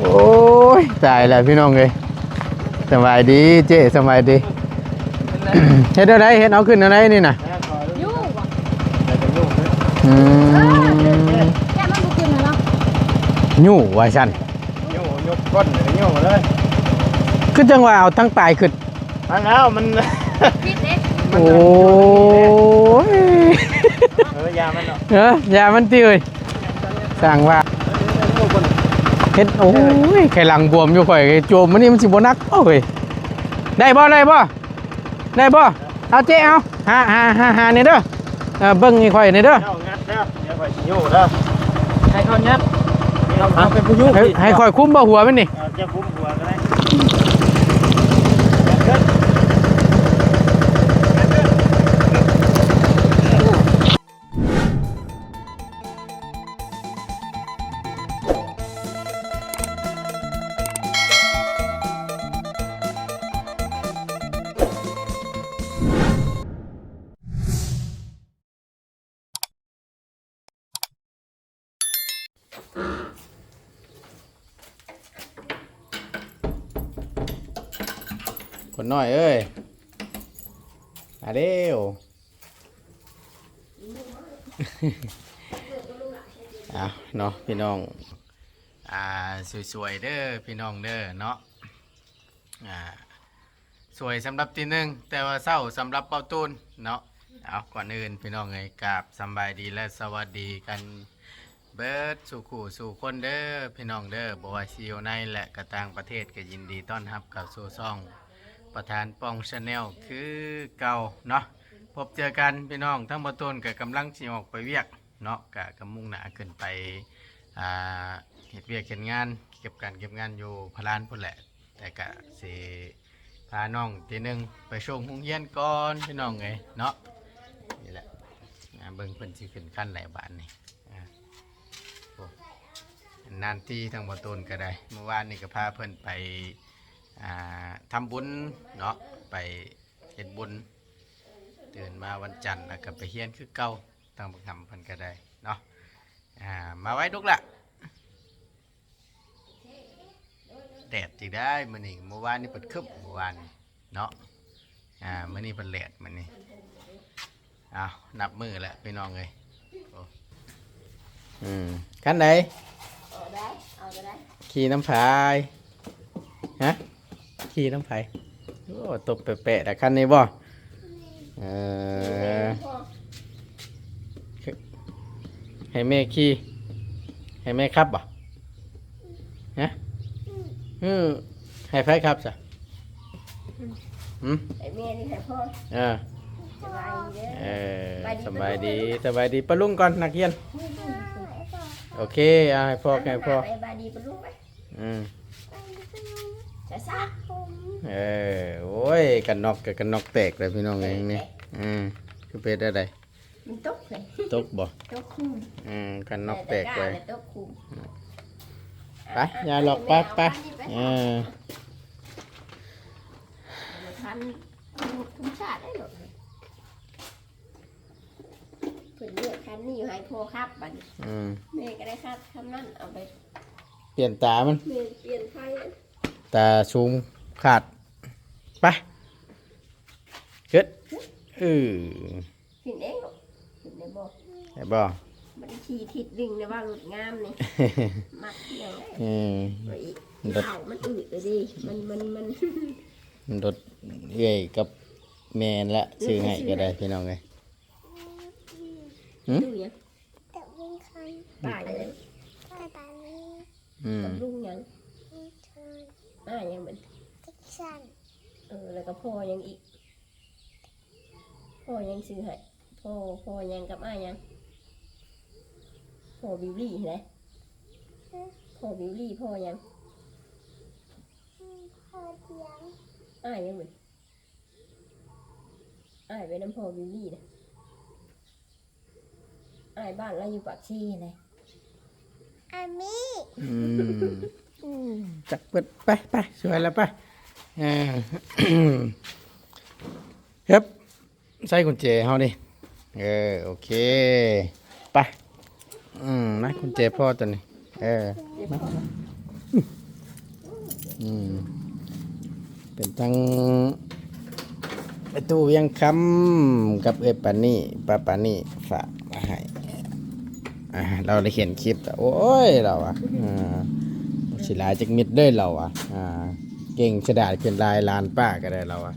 โอ้ยตายแล้วพี่น้องเลยสบายดีเจ๊สบายดีเฮ็ดอะไรเฮ็ดเอาขึ้นอะไรนี่น่ะยู่ว่ะอืมแค่มันบุกินเหรอยู่ว่าซั่นโยยกก้นเลยโยเลยคือจังว่าเอาทั้งปลายขึ้นมาแล้วมันพิษเด็กโอ้ยเออยามันเนาะเอออย่ามันติเอ้ยสร้างว่า เฮ็ดโอ้ยไข่หลังบวมอยู่ข่อยโจมมันนี่มันสิบ่นักโอ้ยได้บ่ได้บ่ได้บ่เอาเจ๊เอาหาหาหาหานี่เด้อเออเบิ่งนี่ข่อยนี่เด้อเจ้างัดแล้วเดี๋ยวไปโยแล้วให้เขางัดเราเอาเป็นผู้ยุ่งให้ให้ข่อยคุ้มบ่หัวมันนี่เอาเจ้าคุ้มหัวก็ได้ค นน้อยเอ้ยมาเร็วอะเนาะพี่น้อง อ่าสวยๆเด้อพี่น้องเด้อเนาะ อ่าสวยสำหรับทีหนึ่งแต่ว่าเศร้าสำหรับเป้าตูนเนาะเอาก่อนอื่นพี่น้องเอ้ยกราบสบายดีและสวัสดีกันเบิร์ดสู่ขู่สู่คนเด้อพี่น้องเด้อบ่ว่าสิอยู่ในและก็ต่างประเทศก็ยินดีต้อนรับกับสู่ซ่อง ประธานปองชาแนลคือเก่าเนาะพบเจอกันพี่น้องทั้งบต้นกับกำลังสิออกไปเวียกเนาะกับกำมุ่งหนาขึ้นไปอ่าเฮ็ดเวียกเฮ็ดงานเก็บการเก็บงานอยู่พลานพุ่นแหละ แต่ก็สิพาน้องทีหนึงไปชมโรงเรียนก่อนพี่น้องไงเนาะนี่แหละเบิ่งเพิ่นสิขึ้นขั้นไหนบานนี่อ่านานที่ทั้งบต้นก็ได้เมื่อวานนี่ก็พาเพิ่นไป อ่าทำบุญเนาะไปเฮ็ดบุญตื่นมาวันจันทร์แล้วก็ไปเฮียนคือเก่าตั้งบักหำเพิ่นก็ได้เนาะมาไว้ดุกละแดดจีได้มื้อนี้เมื่อวานนี่เปิดคึบเมื่อวานเนาะอ่ามื้อนี้เปิดแดดมื้อนี้อ้าวนับมือแล้วพี่น้องเอ้ยอืมคันใดเอาได้เอาได้ขี่น้ำพายฮะ ขี่น้ำพายโอ้ตบแปะๆแต่คันนี้บ่เออให้แม่ขี่ให้แม่ขับบ่ฮะอือให้ไฟขับจ้ะอืมไอ้แม่นี่ให้พ่อเออสบายดีเด้อเออสบายดีสบายดีปะลุงก่อนนักเรียนโอเคเอาให้พ่อให้พ่อไปบายดีปะลูกไปอืม จะซะเออโอ้ยกันนอกกับกันนอกแตกเลยพี่น้องเองนี่อืมคือเป็นอะไรมันตกเลยตกบ่ตกคุ้มอืมกันนอกแตกเลยตกคุ้มไปอยาหลอกไปไปเออทันคุ้มชาติได้หรอกเพิ่นเลือกคันนี้อยู่ให้พ่อครับบัดนี้อืมแม่ก็ได้ครับคำนั้นเอาไป เปลี่ยนตามัน เปลี่ยนเปลี่ยนไฟตาสูงขาดไปเกิดเออขึ้นเองหรอกขึ้นได้บ่ไอ้บ่มันขี่ทิศวิ่งในว่าหลุดงามนี่มักอย่างไรอืมไปอีกเข่ามันอืดเลยดิมันมันมันมันรถเอื้อยกับแม่นละซื้อให้ก็ได้พี่น้องเลยหืมดูยังแต่วิ่งคันป่ายังก็ตอนนี้อืมกับลุงยังมีเธอ อ่ายังเหมือนทิกชันเออแล้วก็พ่อยังอีกพ่อยังซื้อให้พ่อพ่อยังกับอ้ายังพ่อบิวลี่ไหนพ่อบิวลี่พ่อยังพอเทียงอ้ายังเหมือนอ้ายไปน้ำพ่อบิวลี่นะอ้ายบ้านเราอยู่ปากชีไหนอามี่อืม จักเปิดไปไปสวยแล้วไปเออครับใส่กุญแจเฮาดิเออโอเคไปอืมนะกุญแจพ่อตัวนี้เออมาอืมเป็นทั้งไปตู้ยังคำกับเอปานี่ปาปานี่ฝากมาให้เราได้เขียนคลิปแต่โอ้ยเราอะอ่า สิหลายจักมิดเด้ยเราอะอ่าเก่งฉดาดขึ้นลายลานป้าก็ได้เราอะ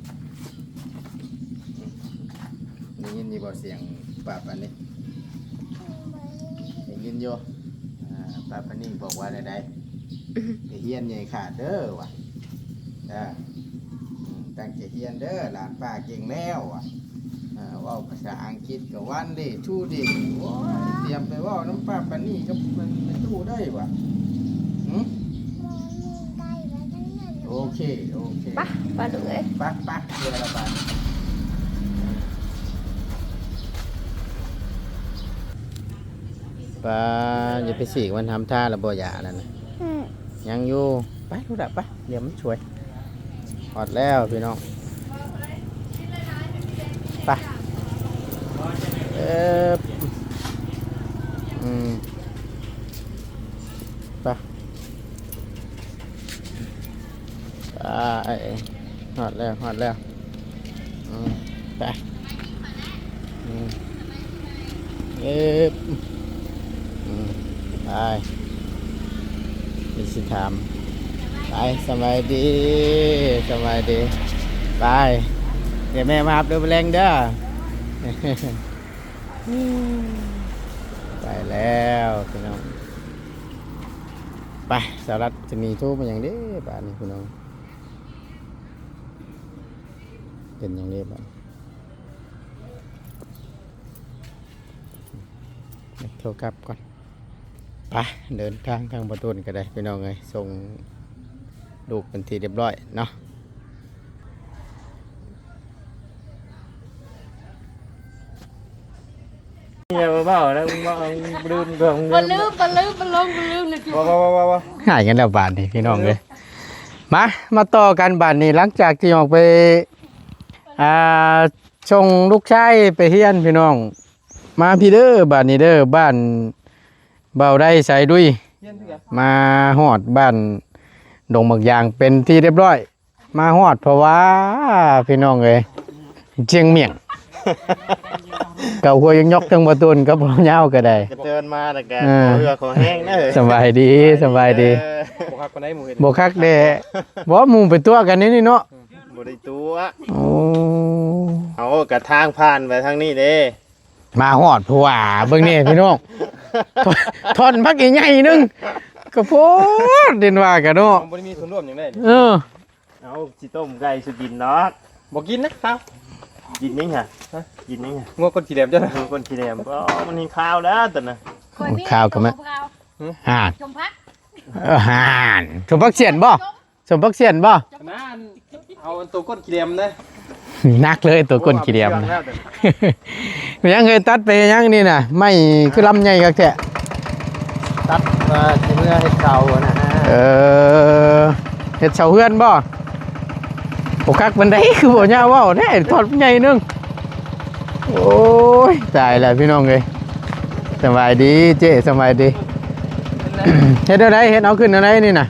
ได้ยินยีบ่เสียงป้าปานี่ได้ยินอยู่อ่าป้าปานี่บอกว่าได้ได้ไปเฮียนใหญ่ขาดเด้อว่ะอ่าตั้งใจเฮียนเด้อหลานป้าเก่งแล้วว่ะว่าภาษาอังกฤษกับวันเดทูเดโอ้ยเตรียมไปว่าน้ำป้าปานี่ก็มันมันตู้ได้ว่ะหืม มองมีไก่ไว้ทั้งนั้น โอเค โอเคปะปะดูเอ้ยปักปักเรือละบาทปลาอย่าไปสีกมันทำท่าระบอยาแล้วนะอืมยังอยู่ไปดูดับไปเดี๋ยวมันช่วยหอดแล้วพี่น้องไปเอออืมไปไป หอดแล้วหอดแล้วไปเอ๊บไปมีสิทามไปสบายดีสบายดีไปเดี๋ยวแม่มาอับดูแรงเด้อไปแล้วพี่น้องไปสารัตจะมีทูบมาอย่างนี้บ้านนี้พี่น้อง เป็นอย่างนี้บ้านโทรกลับก่อนไปเดินทางทางประตูนี่ก็ได้พี่น้องเลยส่งลูกเป็นทีเรียบร้อยเนาะเนี่ยบ่เบาแล้วมึงบ่เอาลืมเบิ่งปะลืมปะลืมปะลงปะลืมเลยบ่บ่บ่บ่บ่หายกันแล้วบาทนี่พี่น้องเลยมามาต่อกันบาทนี้หลังจากที่ออกไป อ่าชงลูกชายไปเฮียนพี่น้อง มาพี่เด้อบาทนี้เด้อบ้านเบาได้ใส่ดุยเย็นพี่แกมาฮอดบ้านดงหมักยางเป็นที่เรียบร้อย มาฮอดเพราะว่าพี่น้องเลยเชียงเมี่ยงเก่าหัวยังยกจังประตูนกับพ่อเย้าก็ได้กระเตือนมาแต่แกเออเรือขอแห้งนะเอ้ยสบายดีสบายดีเออบ่คักปานใดหมู่เห็นบคักเดะบ่หมู่ไปตัวกันนี่นี่เนาะ บ่ได้ตัวโอ้เอากระทางผ่านไปทางนี้เด้มาฮอดผัวเบิ่งนี่พี่น้องทนทอนพักใหญ่ๆนึงก็โพดเดินว่ากันเนาะบ่ได้มีส่วนร่วมหยังได้นี่เออเอาสิต้มไก่สุกินเนาะบ่กินนะครับกินนี่ฮะกินนี่ฮะงัวคนขี่แหลมจ้ะนะคือคนขี้แดงบ่มันมีข้าวแล้วตอนน่ะข้าวกับแม่ห่านชมพักเออห่านสมพักเสียนบ่สมพักเสียนบ่นะ เอาอันตัวก้นขี่แหลมนะนักเลยตัวก้นขี้เดียมอานะไปแล้วแต่ยังเคยตัดไปยังนี่น่ะไม่คือลำใหญ่กักแท้ตัดมาที่เมื่อเฮ็ดเก่านะฮะเออเฮ็ดเสาเฮือนบ่บ่คักบันไดคือบ่ย่าเว้าแน่ทอดใหญ่นึงโอ้ยตายแล้วพี่น้องเอ้ยสบายดีเจ้สบายดีเฮ็ดอะไรเฮ็ดเอาขึ้นอะไรนี่น่ะ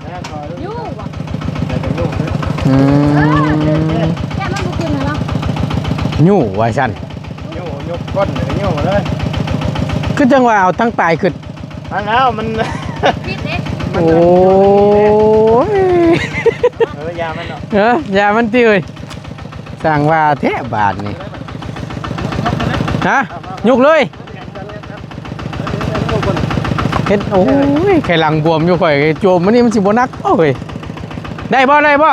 ยู่ว่ะอืม แค่มันบุกินเหรอ ยู่ว่าซั่นโยยกก้นเลยโยมาเลยคือจังว่าเอาทั้งปลายขึ้นอันแล้วมัน พิษเด็กโอ้ยเออยามันเนาะเอออย่ามันติเอ้ยสร้างว่าแท้บาทนี่ฮะยกเลยเฮ็ดโอ้ยไข่หลังบวมอยู่ข่อยโจมมันนี่มันสิบ่นักโอ้ยได้บ่ได้บ่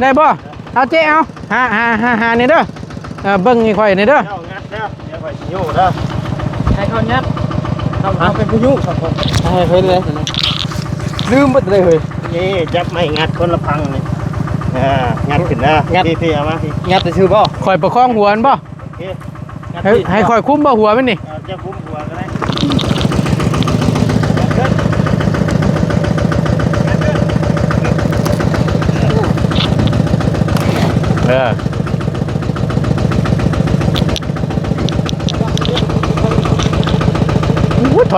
ได้บ่เอาเจ๊เอาหาหาหาหานี่เด้อเออเบิ่งนี่ข่อยนี่เด้อ เจ้างัดแล้วเดี๋ยวไปโยเด้อให้เขายัดเขาเขาเป็นผู้ยุ่งครับผมให้เพิ่นเลยลืมหมดเลยเฮ้ย นี่จับไม่งัดคนละพังนี่อ่างัดขึ้นนะงัด พี่พี่เอามาพี่ยัดแต่ชื่อบ่ข่อยประคองหัวมันบ่พี่ยัดให้ที่ให้ข่อยคุ้มบ่หัวมันนี่ เอาเจ้าคุ้ม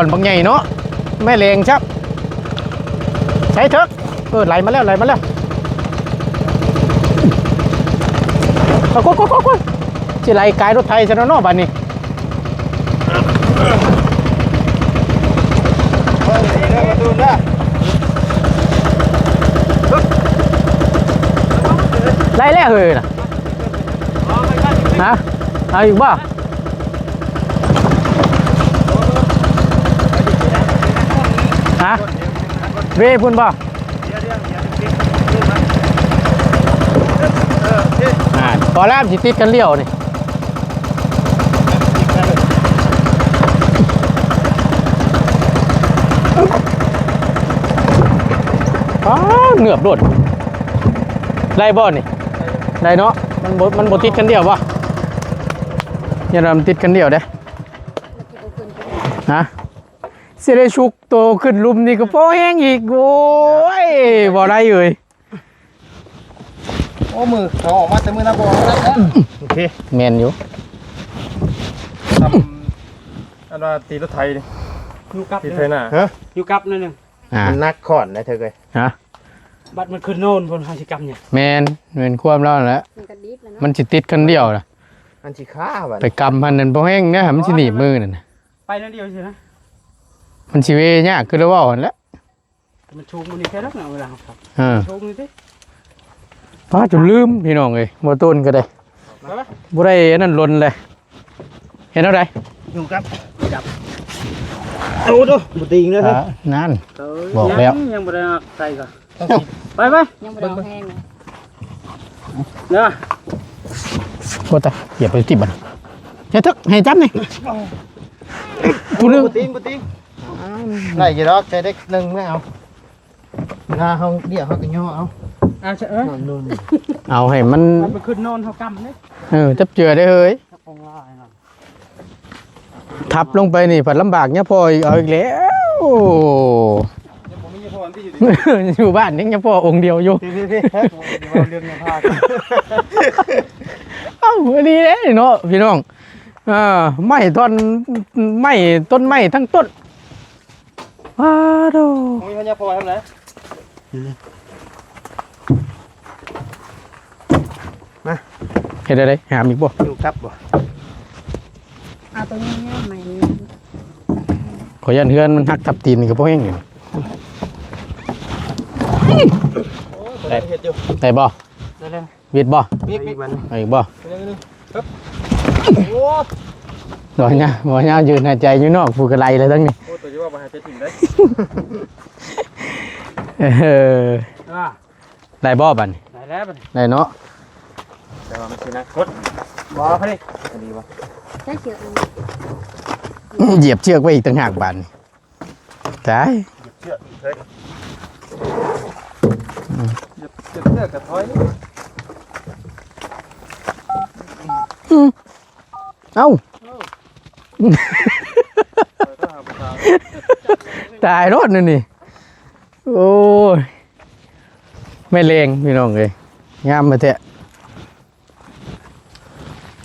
นบางใหญ่เนาะแม่เลงครับใช้เถอะเออไหลมาแล้วไหลมาแล้วโอ้โหโอ้โหสิไหลกายรถไทยจะนเนอะบัดนี้ไล่แล้วเฮ้ยนะฮะเอาอีกบ่ ออติดอ่าพอแล้วสิติดกันเลี้ยวนี่ติดกันเลยอ้าวเหงือบโดดไล่บ่นี่ไล่เนาะมันมันบติดกันเดียวบ่อย่ามันติดกันเดียวเด้ฮะ สิได้ชุกโตขึ้นลุมนี่ก็พอแห้งอีกโอ้ยบ่ได้เอ้ยโอ้มือเขาออกมาแต่มือหน้าบอลแล้วนะโอเคแม่นอยู่ทำอันว่าตีรถไทยนี่อยู่กับตีไทยหน้าฮะอยู่กับนั่นนึงอ่ามันนักขอนนะเธอเลยฮะบัตรมันขึ้นโน่นบนหาชิกรรมเนี่ยแม่นแม่นความแล้วนั่นแหละมันกระดิบแล้วเนาะมันสิติดกันเดียวน่ะอันที่ข้าบัดไปกำพันนั่นบ่แห้งนะมันสิหนีบมือนั่นน่ะไปนั่นเดียวใช่ไหม มันสิเวยากคือแล้วเว้าหั่นแหละแต่มันชูมันนี่แค่นั้นนะเวลาครับอ่าชูนี่สิป้าจนลืมพี่น้องเอ้ยบ่ต้นก็ได้บ่ได้อันนั้นลนเลย เห็นเอาได้อยู่ครับเอาดูบุตรีนะอ่านั่น บอกแล้ว ยังบ่ได้ใส่ก่อนไปไปยังบ่ได้เอาแห้งเลยเนาะบ่ตาอย่าไปติดบันอย่าทึกให้จับนี่ผู้หนึงบุติงบุติง ได้กี่ดอกใจเด็กหนึ่งไม่เอาเวลาเขาเดี๋ยวเขาก็ย่อเอาเอาใช่เออนู่นเอาให้มันมันขึ้นโน่นเขากำเนี่ยเออจับเจือได้เฮ้ยของลายนะทับลงไปนี่ผัดลำบากเนี่ยพออีกเอาอีกแล้วผมมีพรที่อยู่ดีอยู่บ้านนี่ยังพอองค์เดียวอยู่พี่พี่พี่เราเรื่องเงินพาเอ้าอันนี้เด้เนาะพี่น้องอ่าไม้ต้นไม้ต้นไม้ทั้งต้น ว้าโดผมมีพญาพรทำไรเห็นอะไรหามอีกบ่อยู่ครับบ่เอาตัวนี้เนี่ยใหม่นี้ขอยันเฮือนมันหักทับตีนกับพวกเองนี่ได้เห็ดอยู่ได้บ่ได้เลยวิดบ่บิ๊กบิ๊กเอาอีกบ่เรื่องนึงครับโอ้บ่เนี่ยบ่เนี่ยยืนหายใจอยู่นอกผูกกระไลเลยทั้งนี้โห ตัวที่ว่ามาหาเจ็ดถิ่นได้เอออ่าได้บ่บัดนี้ได้แล้วบัดนี้ได้เนาะแต่ว่ามันคือนักกดบ่พอดีอันนี้วะใช้เชือกอันนี้เหยียบเชือกไว้อีกต่างหากบัดนี้ตายเชือกเฮ้ยเจ็บเสื้อกับถอยเอ้า ก็หาประธานตายรถนั่นนี่ โอ้ยไม่เลงพี่น้องเลยงามมาเถอะ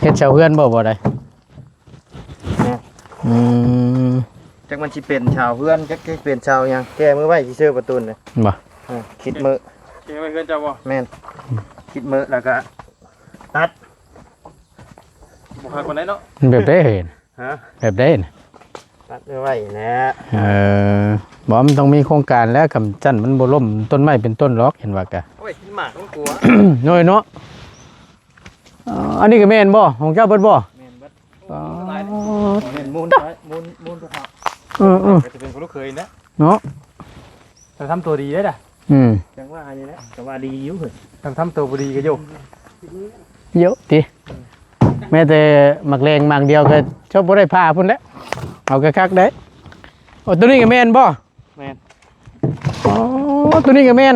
เฮ็ดเสาเฮือนบ่บ่ได้อืมจักมันสิเป็นชาวเพื่อนจักสิเป็นชาวหยังแก้มือไว้ที่เชื่อประตูน่ะบ่อ่าคิดมือเก่งไปเกินจ้าบ่แม่นคิดมือแล้วก็บุคคลคนไหนเนาะมันแบบได้เห็นฮะแบบได้นะ ตัดมือไว้นะเออบ่มันต้องมีโครงการแล้วกำจันมันบ่ล่มต้นไม้เป็นต้นล็อกเห็นว่ากะโอ้ยขี้หมากต้องกลัวน้อยเนาะเอ่ออันนี้ก็แม่นบ่ของเจ้าเบิดบ่แม่นบัดอ๋อแม่นมูลไว้มูลมูลตัวเขาเออเออจะเป็นคนลูกเคยนะเนาะแต่ทำตัวดีได้ด่ะอืมจังว่าอันนี้แหละก็ว่าดีอยู่เฮ้ยทำทำตัวบุรีก็โยกเยอะติแม้แต่หมักแรงหมักเดียวก็ชอบบ่ได้พาพุ่นแหล้ว เอากระคักได้โอ้ตัวนี้ก็แม่นบ่แม่นอ๋อตัวนี้ก็แม่น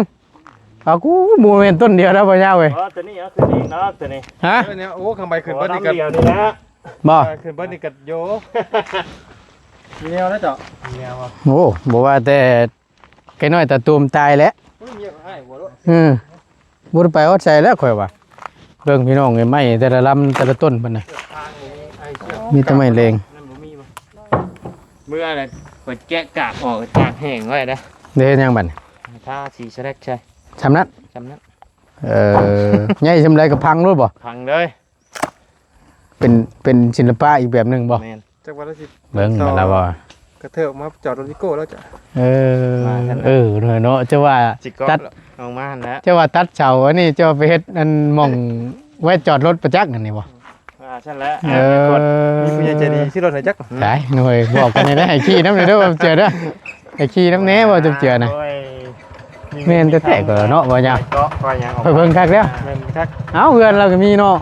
เอากูหมู่แม่นต้นเดียวแล้วบ่ยาวเว้ยอ๋อตัวนี้เอาคือนี่เนาะตัวนี้ฮะเนี่ยโอ้ข้างใบขึ้นโอ้เบิ้ลนี่น้ำกัเดียวนี่นะบ่ขึ้นเบิ้ลนี่กัโยมีแนวนะเจ้ามีแนวอะโอ้บอกว่าแต่ไก่น้อยตาตูมตายแล้วมีอะไรให้หัวรถอืมบุญไปอดใจแล้วข่อยว่าเรื่องพี่น้องไอ้ไม้แต่ละลำแต่ละต้นมันน่ะทางนี้ไอ้เชือกมีแต่ไม้เลงนั่นบ่มีบ่ เมื่ออะไรเปิดแกะกากออกจากแห้งไว้นะเด้เฮ็ดหยังบัดนี้ถ้าสีแสลกใช่ชำนัดจำนั้นเอ่อ ใหญ่ชำไรกับพังรู้บ่พังเลยอเป็นเป็นศิลปะอีกแบบหนึงบ่แม่นจักว่าแล้วสิเบิ่งมาแล้วบ่กระเทิบมาจอดรถวิโก้แล้วจ้ะเออเออเนาะจะว่า จิกก็ตัด เอามาหั่นแล้วจะว่าตัดเสาอันนี้จะว่าไปเฮ็ดอันหม่องไว้จอดรถประจักษ์นั่นนี่บ่ อ่าฉันแล้วเออมีผู้ใหญ่ใจดีชื่อรถไหนจักได้หน่วยบอกกันได้ให้ขี้น้ำเลยเด้อบ่เจอเด้อให้ขี้น้ำแน่บ่จะเจอนะ โยแม่นแต่แท้ก็เนาะบ่ยาวเก็ก็ยังออกไปเบิ่งคักแล้วแม่นคักเอ้าเฮือนเราก็มีเนาะ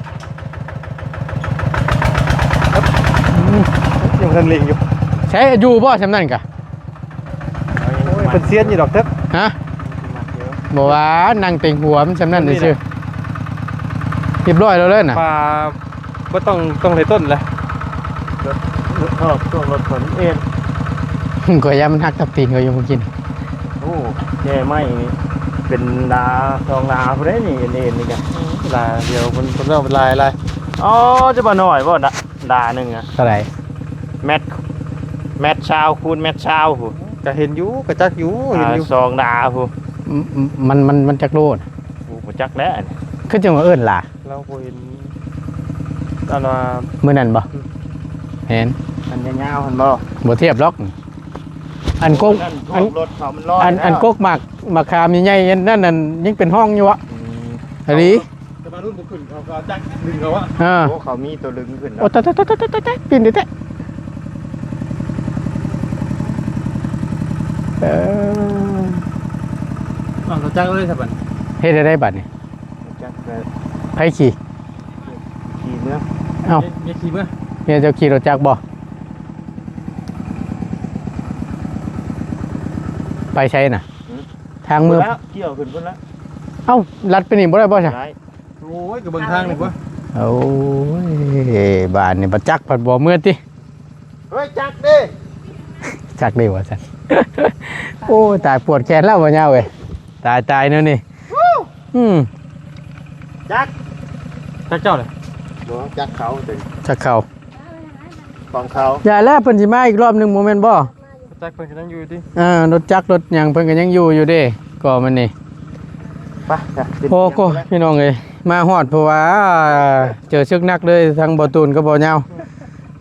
ยังทันลิงอยู่ใช้อยู่บ่ซำนั้นกะโอ้ยเป็นเซียนอยู่ดอกเทิบฮะบ่ว่านั่งเต็งหัวมันซำนั้นซื่อๆเรียบร้อยแล้วเด้อน่ะปลา บ่ต้องต้องเลยต้นเลยชอบช่วงรถขนเอ็นก็ยามันหักทับตีนก็อยู่บ่กิน โอ้แก่ไหมนี่เป็นดาทองดาผู้ใดนี่เอ็นเอ็นนี่กันลายเดียวคนคนเราเป็นลายลายอ๋อจะบ่หน่อยบ่ดาดาหนึงอะเท่าไหร่แมทแมทชาวคูณแมทชาวผู้ก็เห็นอยู่ก็จักอยู่เห็นอ่าอยู่ซองดาผู้มันมันมันจักโลดผู้บ่จักแล้วอันนี้คือจังว่าเอิ้นล่ะเราบ่เห็น อันว่ามื้อนั้นบ่เห็นอันยาวๆหั่นบ่บ่เทียบหรอก อันกกนั่นอันรถเขามันลอยอันอันแล้วกกหมากหมากคามใหญ่ๆอันนั่นนั่นยังเป็นห้องอยู่อะอืมอันนี้จะมารุ่นบุขึ้นเขาก็จักดึงเขาว่าอ่าโอ้เขามีตัวลึงขึ้นโอ้แล้วตะตะตะตะตะตะปีนดิแตะเอออ๋อเขาจ้างเลยครับบัดเฮ็ดได้ได้บัดนี่จักเลยไผขี่ขี่เนื้อ เอ้ามีขี่เมื่อเมียเจ้าขี่รถจักรบ่ไปใช้น่ะ ทางเมืองแล้วเกี่ยวขึ้นพุ่นแล้วเอ้าลัดไปนี่บ่ได้บ่ใช่ได้โอ้ยก็เบิ่งทางนี่บ่โอ้ยบ้านนี่บ่จักผัดบ่เมื่อติเฮ้ยจักดิจักได้ว่าซั่นโอ้ยตายปวดแขนแล้วบ่ยาวเว้ยตายตายเนาะนี่อืมจักจักเจ้าเลย บ่จักเขาถึงจักเข้าของเขาอย่าแล้วเพิ่นสิมาอีกรอบหนึงบ่แม่นบ่จักเพิ่นก็ยังอยู่ดิอ่ารถจักรรถหยังเพิ่นก็ยังอยู่อยู่เด้ก็มันนี่ไปจ้ะโอ้โกพี่น้องเอ้ยมาฮอดเพราะว่าเจอชึกนักเลยทั้งบ่ตูนกับบ่ยาว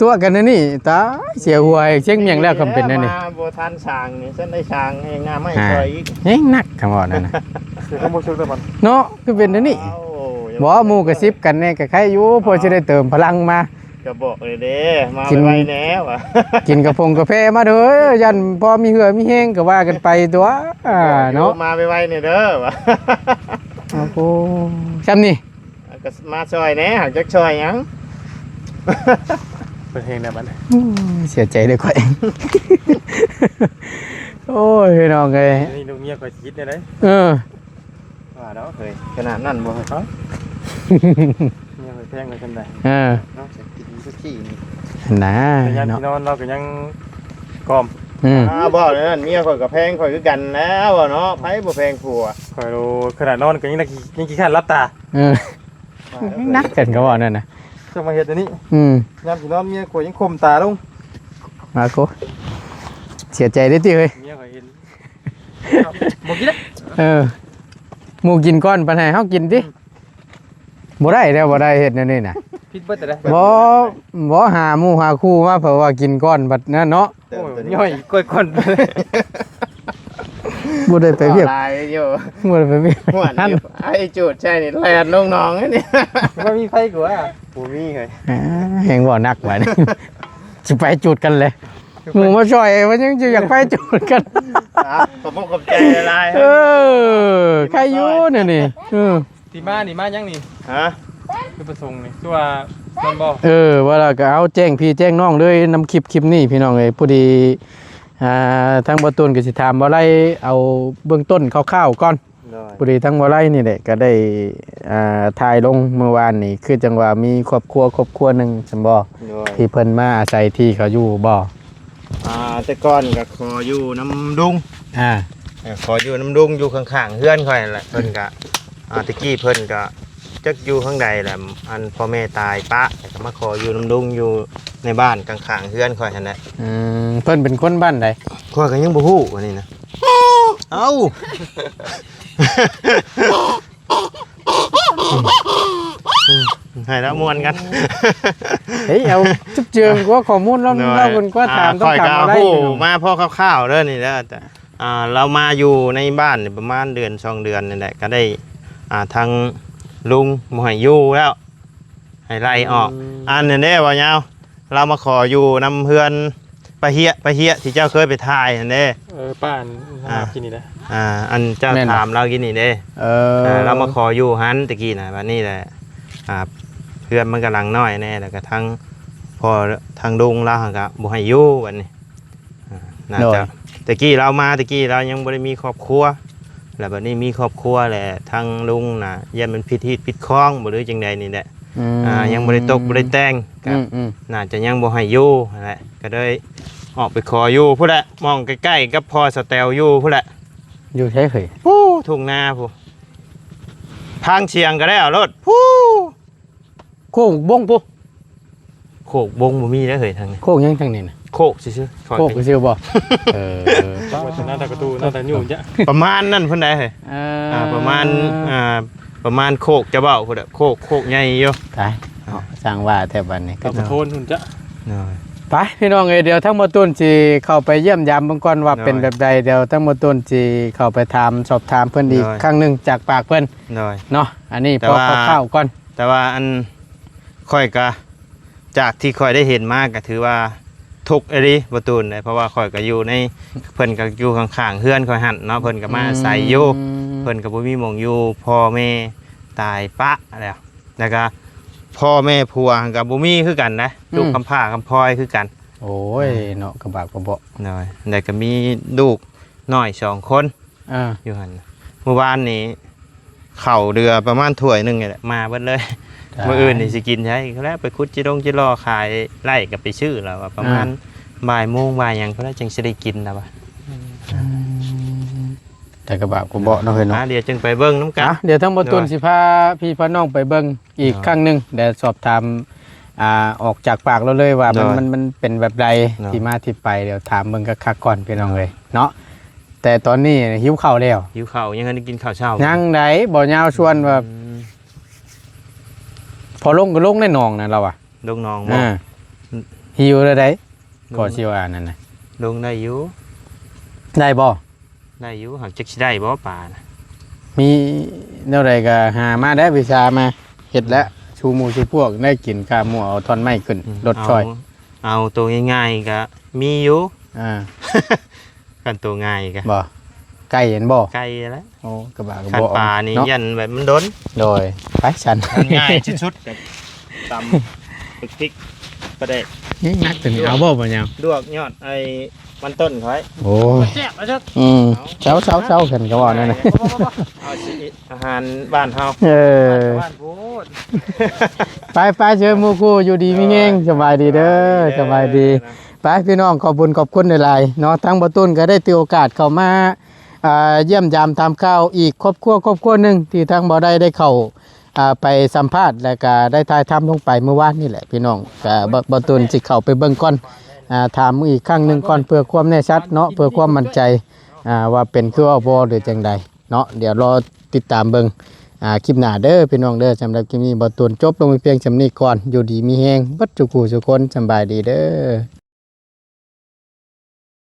ตัวกันนะนี่ตายเสียหัวอีกเชียงเมียงแล้วคำเป็นนั่นนี่มาบ่ทันช้างนี่เส้นได้ช้างให้งามไม่อ่าช่วยอีกเฮ้ยนักคำว่านั่นน่ะเดี๋ยวเขาบ่ช่วยแต่มันเนาะคือเป็นนั่นนี่ เอ้า บ่หมู่กระซิบกันแน่ก็ใครอยู่พอสิได้เติมพลังมา ก็บอกเลยเด้มากิน ไว้แน่วะกินกระพงกาแฟมาเด้อยันพอมีเหือมีแห้งก็ว่ากันไปตัวอ่าเนาะมาไว้ๆนี่เด้อวะโอ้โหซ้ำนี่ก็มาช่วยแหน่หากจักช่วยหยังเปิดเพลงได้บัดนี้อืมเสียใจเลยข่อย โอ้ยพี่น้องเอ้ยนี่ลูกเมียข่อยสิคิดได้เด้เออ ว่าแล้วเคยขนาดนั้นบ่ครับเมียข่อยแพงกว่าซั่นได้เออเนาะจะกินสักทีนี่นะแต่ยามเนาะที่นอนเราก็ยังกอมอืมอ่าบอกเลยนั่นเมียข่อยกับแพงข่อยคือกันแล้วอะเนาะไผบ่แพงผัวข่อยรู้ขนาดนอนก็ยังได้ขี้ยังขี้ข้านรับตาเออนักกันก็ว่านั่นนะจังมาเฮ็ดอันนี้อืมยามที่นอนเมียข่อยยังคมตาลงมาโกเสียใจได้ติเฮ้ยเมียข่อยเห็นบ่กินแล้วเออ หมูกินก้อนปัญหาเฮากินติบ่ได้แล้วบ่ได้เฮ็ดแนวนี้น่ะผิดเบิดแต่ได้บ่บ่หาหมู่หาคู่มาเพราะว่ากินก้อนบัดนั้นเนาะโอ้ยย่อยก้อยคนบ่ได้ไปเวียกลายอยู่บ่ได้ไปเวียกหวานนั่นอยู่ไอ้จูดใช่นี่แลนลงน้องไอ้นี่ว่ามีไฟกว่าบ่มีไงอ่าแฮงบ่นักบัดนี้สิไปจุดกันเลย หมู่มาช่วยมันยังจะอยากไปจุดกัน ครับผมบ่ขอบใจหลายเออใครอยู่เนี่ยนี่เออที่มานี่มายังนี่ฮะคือประสงค์นี่คือว่ามันบ่เออว่าเราก็เอาแจ้งพี่แจ้งน้องเลยนำคลิปคลิปนี้พี่น้องเอ้ยผู้ดีอ่าทางบ่ตูนก็สิถามบ่ไล่เอาเบื้องต้นคร่าวๆก่อน ได้ผู้ดีทั้งบ่ไล่นี่แหละก็ได้อ่าถ่ายลงเมื่อวานนี่คือจังว่ามีครอบครัวครอบครัวหนึงซั่นบ่ด้วยที่เพิ่นมาอาศัยที่เขาอยู่บ่ อ่าแต่ก่อนก็ขออยู่น้ำดุงอ่าเออขออยู่น้ำดุงอยู่ข้างๆเฮือนค่อยนั่นแหละเพิ่นก็อ่าตะกี้เพิ่นก็จักอยู่ข้างใดแหละอันพ่อแม่ตายปะแต่ก็มาขออยู่น้ำดุงอยู่ในบ้านข้างๆเฮือนค่อยนั่นแหละอืมเพิ่นเป็นคนบ้านใดข้อยก็ยังบ่ฮู้วันนี้นะเอ้าเให้แล้วม่วนกัน เฮ้ยเอาจุ๊บเจืองกว่าข้อมูลเราเราคนก็ถามต้องค่อยถามก็อะไรฮู้มาพ่อคร่าวๆเด้อนี่เด้อแต่อ่าเรามาอยู่ในบ้านนี่ประมาณเดือนสองเดือนนี่แหละก็ได้อ่าทางลุงบ่ให้อยู่แล้ว ให้ไล่ออก อันนี้เด้ว่ายาวเรามาขออยู่นำเพื่อนปะเฮียปะเฮียที่เจ้าเคยไปถ่ายนั่นเด้เออป้านอ่ากินนี่นะอ่าอันเจ้าแม่นบ่ถามเรากินนี่เด้เอเออเรามาขออยู่หันตะกี้นะวันนี้แหละอ่า เพื่อนมันกำลังน้อยแน่แล้วก็ทั้งพอทางดุงเราหั้นก็บ่ให้อยู่วันนี้อ่าน่าจะตะกี้เรามาตะกี้เรายังบ่ได้มีครอบครัว แล้วบัดนี้มีครอบครัวแหละทางลุงน่ะยันมันผิดที่ผิดคล้องบ่หรือจังใดนี่แหละอ่ายังบ่ได้ตกบ่ได้แต่งก็อืมอืมน่าจะยังบ่ให้อยู่นั่นแหละก็เลยออกไปขออยู่พุ่นแหละมองใกล้ๆกับพ่อสแตลอยู่พุ่นแหละอยู่ใช่เคยผู้ทุ่งนาผู้ทางเชียงก็ได้เอารถผู้ โค้งบ้งปุ๊โคกบงบ่มีแล้วเฮ้ยทางนี้โค้งยังทางนี้นะโคกซื่อๆถอยโค้งไปไปซื้อบ่เออหน้าตากระตูหน้าตาอยู่จ้ะประมาณนั้นพุ่นได้เฮ้ยเออ่าประมาณอ่าประมาณโคกจะเบ้าพุ่นน่ะโคกโคกใหญ่อยู่ตายเอาสร้างว่าแถวบ้านนี้ก็กับโทนหุ่นจ้ะน้อย ไปพี่น้องเอ้ยเดี๋ยวทั้งหมดต้นสิเข้าไปเยี่ยมยามเบิ่งก่อนว่าได้เป็นแบบใดเดี๋ยวทั้งหมดต้นสิเข้าไปถามสอบถามเพิ่นอีกได้ ครั้งหนึงจากปากเพิ่นน้อย เนาะอันนี้แต่พอว่า คร่าวๆก่อนแต่ว่าอัน ค่อยก็จากที่ค่อยได้เห็นมาก็ถือว่าทุกข์อหลีบ่ตูนเลยเพราะว่าค่อยก็อยู่ในเพิ่นก็อยู่ข้างๆเฮือนค่อยหั่นเนาะเพิ่นก็มาอาศัยอยู่เพิ่นกับบ่มีหมองอยู่พ่อแม่ตายปะแล้วแล้วก็พ่อแม่ผัวกับบ่มีคือกันนะลูกคำผ้าคำพลอยคือกันโอ้ยเนาะกระบะกระเบาะน้อยแล้วก็มีลูกน้อยสองคนอ่าอยู่หั่นเมื่อวานนี้เข้าวเรือประมาณถ้วยหนึงนี่แหละมาเบิดเลย มื้ออื่นนี่สิกินใช่ก็แล้วไปคุดจิรงจิรอขายไล่กับไปชื่อแล้วว่าประมาณบ่ายโมงบ่ายหยังก็แล้วจึงสิได้กินแล้วว่าแต่กระบะกระเบาะเนาะเฮ้ยเนาะอ่าเดี๋ยวจึงไปเบิ่งน้ำกัน อะเดี๋ยวทั้งหมดต้นได้สิพาพี่พาน้องไปเบิ่งอีกได้ครั้งหนึงเดี๋ยวสอบถามอ่าออกจากปากเราเลยว่ามันได้มันมันเป็นแบบใดได้ที่มาที่ไปเดี๋ยวถามเบิ่งคักๆก่อนพี่น้องเลยเนาะแต่ตอนนี้หิวข้าวแล้ว หิวข้าวยังได้กินข้าวเช้ายังไหนบ่ยาวชวนว่า อืมพอลงก็ลงในหนองนะเราอะลูกน้องบ่อ่าหิวแล้วได้ลงก็สิว่านั่นน่ะลงได้อยู่ได้บ่ได้อยู่หักจักสิได้บ่ป่านะมีแนวใดก็หามาได้วิชามาเฮ็ดแล้วชูหมูชูพวกได้กินข้าวหมูเอาท่อนไม้ขึ้นรถช่อย เอาเอาตัวง่ายๆก็มีอยู่อ่า กันตัวง่ายก็บ่ ไก่เห็นบ่ไกลแล้วโอ้กระบะกระคันบอกป่านี่เนาะยันแบบมันดนโดยไปฉันง่ายที่สุดกับตำพริกประเดกนี่งักถึงเอาบ่บ่ยังลวกยอดไอ้มันต้นเขาไว้โอ้ยแซ่บแล้วจักอืมเช้าเช้าเช้ากันก็ว่านั่นน่ะเอาสิอาหารบ้านเฮาเออบ้านพูดไปไปเจอหมู่คู่อยู่ดีมีแฮงสบายดีเด้อสบายดี ไปพี่น้องขอบคุญขอบคุณหลายๆเนาะทั้งบ่ตุ้นก็ได้ตีโอกาสเข้ามาอ่า เยี่ยมยามทำข้าวอีกครอบครัวครอบครัวหนึ่งที่ทางบ่อได้ได้เข้าอ่าไปสัมภาษณ์แล้วก็ได้ถ่ายทำลงไปเมื่อวานนี่แหละพี่น้องก็บบตุนสิเข้าไปเบิ่งก่อนถามอีกครั้งหนึ่งก่อนเพื่อความแน่ชัดเนาะเพื่อความมั่นใจว่าเป็นคือว่าบ่หรือจังใดเนาะเดี๋ยวรอติดตามเบิ่งอ่าคลิปหน้าเด้อพี่น้องเด้อสำหรับคลิปนี้บ่ตุนจบลงไปเพียงสำนี้ก่อนอยู่ดีมีแฮงบัดจุกูทุคนสบายดีเด้อ